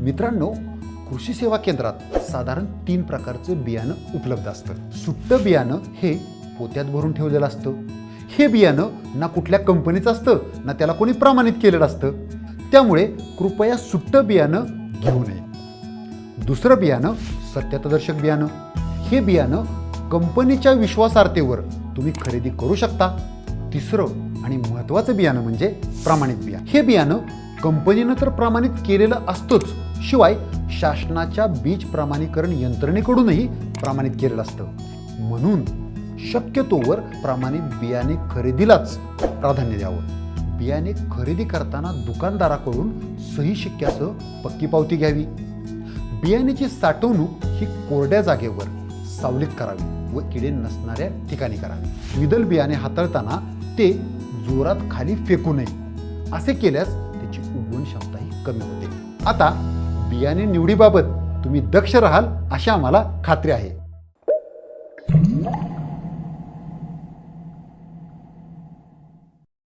मित्रांनो कृषी सेवा केंद्रात साधारण तीन प्रकारचं बियाणं उपलब्ध असतं. सुट्टं बियाणं हे पोत्यात भरून ठेवलेलं असतं. हे बियाणं ना कुठल्या कंपनीचं असतं ना त्याला कोणी प्रमाणित केलेलं असतं. त्यामुळे कृपया सुट्टं बियाणं घेऊ नये. दुसरं बियाणं सत्यतदर्शक बियाणं. हे बियाणं कंपनीच्या विश्वासार्हतेवर तुम्ही खरेदी करू शकता. तिसरं आणि महत्त्वाचं बियाणं म्हणजे प्रामाणिक बियाणं. हे बियाणं कंपनीनं तर प्रमाणित केलेलं असतंच शिवाय शासनाच्या बीज प्रमाणीकरण यंत्रणेकडूनही प्रमाणित केलेलं असतं. म्हणून शक्यतोवर प्रमाणित बियाणे खरेदीलाच प्राधान्य द्यावं. बियाणे खरेदी करताना दुकानदाराकडून सही शिक्क्यासह पक्की पावती घ्यावी. बियाण्याची साठवणूक ही कोरड्या जागेवर सावलीत करावी व किडे नसणाऱ्या ठिकाणी करावी. द्विदल बियाणे हाताळताना ते जोरात खाली फेकू नये. असे केल्यास त्याची उगवण क्षमताही कमी होते. आता बियाणे निवडीबाबत तुम्ही दक्ष राहाल अशी आम्हाला खात्री आहे.